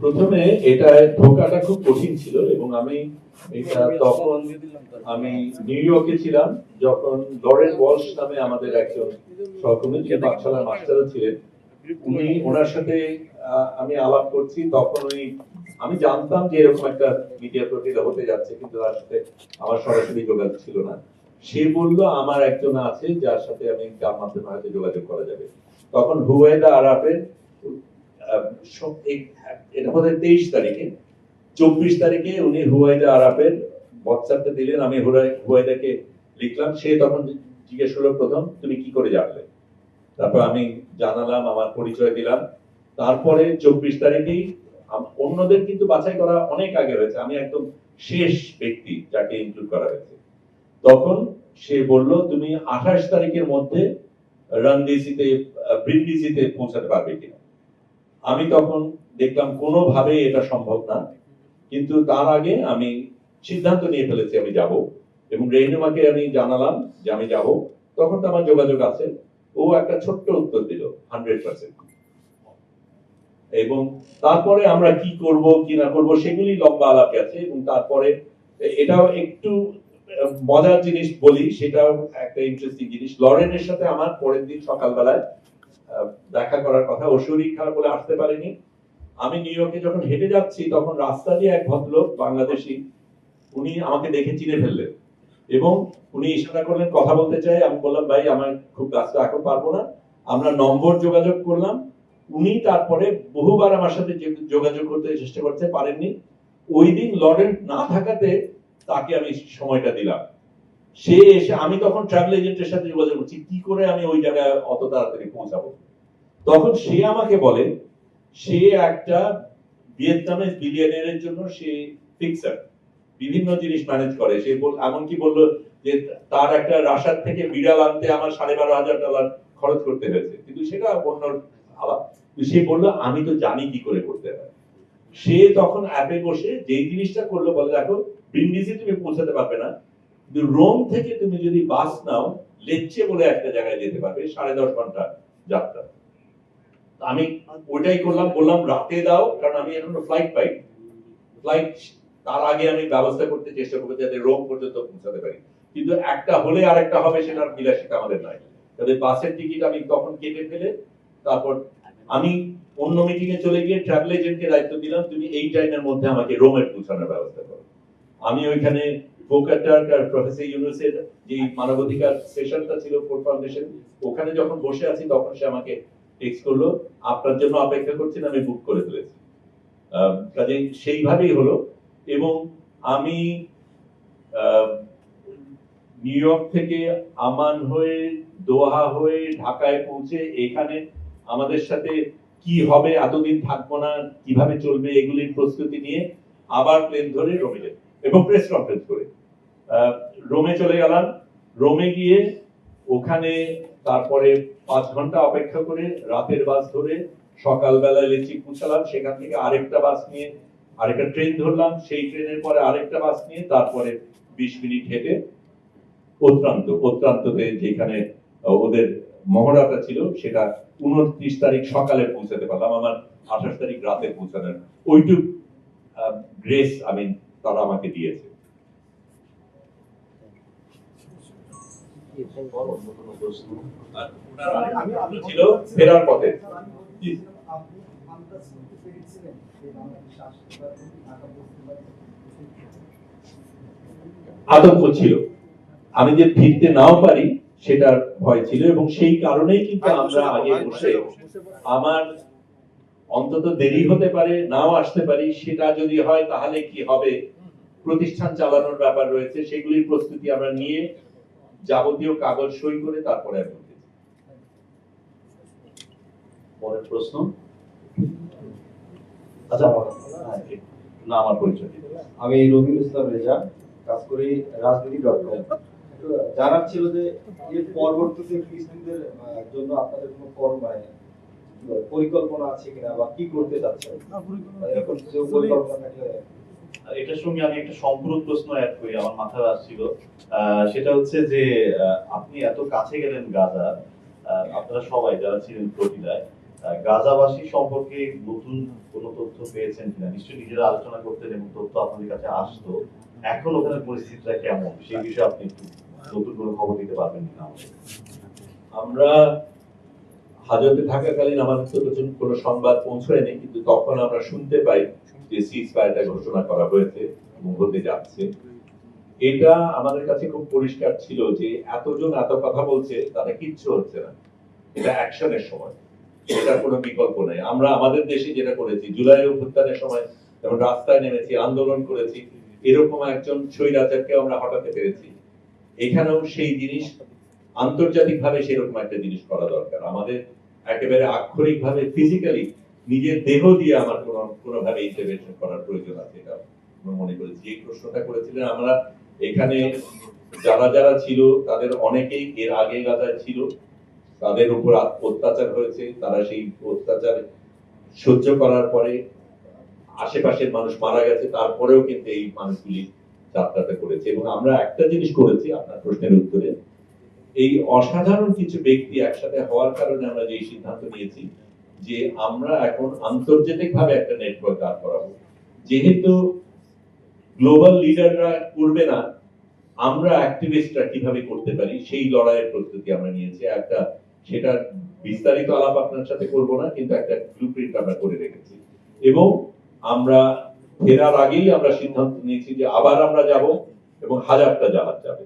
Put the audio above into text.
প্রথমে এটা ঢোকাটা খুব কঠিন ছিল এবং আমি এটা তখন আমি নিউ ইয়র্কে ছিলাম যখন লরেন ওয়ালশ নামে আমাদের একজন সহকর্মী যিনি পাঠশালার মাস্টারও ছিলেন উনি ওনার সাথে আমি আলাপ করছি। তখন উনি আমি জানতাম যে এরকম একটা মিডিয়া প্রতিটা হতে যাচ্ছে কিন্তু তার সাথে আমার সরাসরি যোগাযোগ ছিল না। সে বলল আমার একজন আছে যার সাথে আমি যার মাধ্যমে হয়তো যোগাযোগ করা যাবে। তখন হুয়াইদা আরাফের এটা তেইশ তারিখে, চব্বিশ তারিখে উনি হুয়াইদা আরাফের দিলেন, আমি হুয়াইদাকে লিখলাম, সে তখন জিজ্ঞেস প্রথম, তুমি কি করে জানলে? তারপর আমি জানালাম, আমার পরিচয় দিলাম। তারপরে চব্বিশ তারিখেই অন্যদের কিন্তু বাছাই করা অনেক আগে হয়েছে। আমি একদম শেষ ব্যক্তি যাকে ইনক্লুড করা হয়েছে। তখন সে বলল, তুমি আঠাশ তারিখের মধ্যে রনডিসিতে ব্রিন্ডিসিতে পৌঁছাতে পারবে কিনা? আমি তখন দেখলাম কোনোভাবে এটা সম্ভব না, কিন্তু তার আগে আমি সিদ্ধান্ত নিয়ে ফেলেছি আমি যাব। এবং রেনুমাকে আমি জানালাম যে আমি যাব। তখন তো আমার যোগাযোগ আছে। ও একটা ছোট্ট উত্তর দিল হান্ড্রেড পার্সেন্ট এবং তারপরে আমরা কি করব, কি না করব, সেগুলি লম্বা আলাপে আছে। এবং তারপরে এটাও একটু মজার জিনিস বলি, সেটাও একটা ইন্টারেস্টিং জিনিস। লরেনের সাথে আমার পরের দিন সকালবেলায় দেখা করার কথা, ও বলে আসতে পারেনি। আমি নিউ ইয়র্কে যখন হেঁটে যাচ্ছি, তখন রাস্তা দিয়ে এক ভদ্রলোক, বাংলাদেশি, উনি আমাকে দেখে চিনে ফেললেন। এবং উনি ইশারা করলেন, কথা বলতে চাই। আমি বললাম, ভাই, আমার খুব ব্যস্ত এখন পারব না। আমরা নম্বর যোগাযোগ করলাম। উনি তারপরে বহুবার আমার সাথে যোগাযোগ করতে চেষ্টা করতে পারেননি। ওই দিন লরেন্ট না থাকাতে তাকে আমি সময়টা দিলাম। সে এসে, আমি তখন ট্রাভেল এজেন্টের সাথে যোগাযোগ করছি, কি করে আমি ওই জায়গায় অত তাড়াতাড়ি পৌঁছাবো? তখন সে আমাকে বলে, সে একটা ভিয়েতনামের বিলিয়নের জন্য সে ফিক্সার বিভিন্ন জিনিস ম্যানেজ করে। সে এমনকি বলল যে তার একটা রাশার থেকে বিড়াল আনতে আমার সাড়ে বারো হাজার ডলার খরচ করতে হয়েছে। কিন্তু সেটা অন্য আলাপ। সে বলল, আমি তো জানি কি করে করতে হয়। সে তখন অ্যাপে বসে যেই জিনিসটা করল, বলে, দেখো ব্রিন্ডিসি তুমি পৌঁছাতে পারবে না। রোম থেকে তুমি যদি বাস নাও লেচ্ছে বলে একটা জায়গায় যেতে পারবে, সাড়ে দশ ঘণ্টা যাত্রা। আমি ওইটাই করলাম, বললাম রাতে দাও, কারণ আমি এখনও ফ্লাইট পাই। ফ্লাইট তার আগে আমি ব্যবস্থা করতে চেষ্টা করব যাতে রোম পর্যন্ত পৌঁছাতে পারি। কিন্তু একটা হলে আরেকটা হবে সেটার বিলাসিতা আমাদের নাই। তাহলে বাসের টিকিট আমি তখন কেটে ফেলে, তারপর আমি অন্য মিটিং এ চলে গিয়ে ট্রাভেল এজেন্টকে দায়িত্ব দিলাম, তুমি এই টাইমের মধ্যে আমাকে রোমের পৌঁছানোর ব্যবস্থা করো। আমি ওইখানে বোকাটার আর প্রফেসর ইউনুসের যে মানবাধিকার সেশনটা ছিল ফোর ফাউন্ডেশন ওখানে যখন বসে আছি তখন সে আমাকে টেক্সট করল আপনার জন্য অপেক্ষা করছেন আমি বুক করে ফেলেছি। আহ, সেইভাবেই হলো এবং আমি নিউ ইয়র্ক থেকে আমান হয়ে দোহা হয়ে ঢাকায় পৌঁছে এখানে আমাদের সাথে কি হবে এতদিন থাকব না কীভাবে চলবে এগুলির প্রস্তুতি নিয়ে আবার প্লেন ধরে রোমে যাই এবং প্রেস কনফারেন্স করে। রোমে চলে গেলাম। রোমে গিয়ে ওখানে তারপরে পাঁচ ঘণ্টা অপেক্ষা করে রাতের বাস ধরে সকালবেলায় লেচি পৌঁছালাম সেখান থেকে আরেকটা বাস নিয়ে আরেকটা ট্রেন ধরলাম। সেই ট্রেনের পরে আরেকটা বাস নিয়ে তারপরে বিশ মিনিট হেঁটে অত্যন্ত অত্যন্ততে যেখানে ওদের মহড়াটা ছিল, সেটা উনত্রিশ তারিখ সকালে পৌঁছাতে পারলাম। আমার আঠাশ তারিখ রাতে পৌঁছানোর। ওইটুক গ্রেস আমি তারা আমাকে দিয়েছে। ছিল ফেরার পথে। আতঙ্ক ছিল। আমি যে ফিরতে নাও পারি সেটার ভয় ছিল এবং সেই কারণেই কিন্তু আমরা আগে বসে। আমার অন্তত দেরি হতে পারে নাও আসতে পারি সেটা যদি হয় তাহলে কি হবে? প্রতিষ্ঠান চালানোর ব্যাপার রয়েছে সেগুলির প্রস্তুতি আমরা নিয়ে যাবতীয় কাগজ সই করে তারপরে পরের প্রশ্ন? আচ্ছা হ্যাঁ, না আমার পরিচয় আমি রবিউল ইসলাম রেজা কাজ করি রাজনীতি ডট কম। জানার ছিল যে এর পরবর্তীতে ফিলিস্তিনদের জন্য আপনাদের কোনো কর্ম মানে পরিকল্পনা আছে কিনা বা কি করতে চাচ্ছেন? এরকম কিছু পরিকল্পনা থাকলে আর এটার সঙ্গে আমি একটা সম্পূরক প্রশ্ন অ্যাড করি, আমার মাথায় আসছিল। সেটা হচ্ছে যে আপনি এত কাছে গেলেন গাজা আপনারা সবাই যারা ছিলেন প্রতিদায় গাজাবাসী সম্পর্কে নতুন কোনো তথ্য পেয়েছেন কিনা? নিশ্চয়ই নিজেরা আলোচনা করতেন এবং তথ্য আপনাদের কাছে আসতো। এখন ওখানে পরিস্থিতিটা কেমন? সেই বিষয়ে আপনি একটু নতুন কোনো খবর দিতে পারবেন কিনা আমাদের? আমরা হাজতে থাকাকালীন আমাদের নতুন কোনো সংবাদ পৌঁছায়নি, কিন্তু তখন আমরা শুনতে পাই যে সিজ ফায়ারটা ঘোষণা করা হয়েছে এবং হতে যাচ্ছে। এটা আমাদের কাছে খুব পরিষ্কার ছিল যে এতজন এত কথা বলছে তাতে কিচ্ছু হচ্ছে না। এটা অ্যাকশনের সময়। এটার কোনো বিকল্প নেই। আমরা আমাদের দেশে যেটা করেছি, জুলাই অভ্যুত্থানের সময় যেমন রাস্তায় নেমেছি, আন্দোলন করেছি, এরকম একজন স্বৈরাচারকে আমরা হটাতে পেরেছি। এখানেও সেই জিনিস, আন্তর্জাতিকভাবে সেরকম একটা জিনিস করা দরকার। আমাদের একেবারে আক্ষরিকভাবে ফিজিক্যালি নিজের দেহ দিয়ে আমার কোনো, কোনোভাবে ইন্টারভেনশন করার প্রয়োজন আছে, এটা মনে করেছি এই প্রশ্নটা করেছিলেন, আমরা এখানে যারা যারা ছিল, তাদের অনেকেই এর আগে গাজায় ছিল। তাদের উপর অত্যাচার হয়েছে, তারা সেই অত্যাচার সহ্য করার পরে আশেপাশের মানুষ মারা গেছে, তারপরেও কিন্তু এই মানুষগুলি যাত্রাটা করেছে। এবং আমরা একটা জিনিস করেছি আপনার প্রশ্নের উত্তরে এই অসাধারণ কিছু ব্যক্তি একসাথে হওয়ার কারণে আমরা যে সিদ্ধান্ত নিয়েছি যে আমরা এখন আন্তর্জাতিক ভাবে একটা নেটওয়ার্ক দাঁড় করাবো। যেহেতু গ্লোবাল লিডাররা করবে না, আমরা অ্যাক্টিভিস্টরা কীভাবে করতে পারি সেই লড়াইয়ের প্রস্তুতি আমরা নিয়েছি। একটা সেটা বিস্তারিত আলাপ আপনার সাথে করব না, কিন্তু একটা ব্লুপ্রিন্ট আমরা করে রেখেছি। এবং আমরা ফেরার আগেই আমরা সিদ্ধান্ত নিয়েছি যে আবার আমরা যাব এবং হাজারটা জাহাজ যাবে।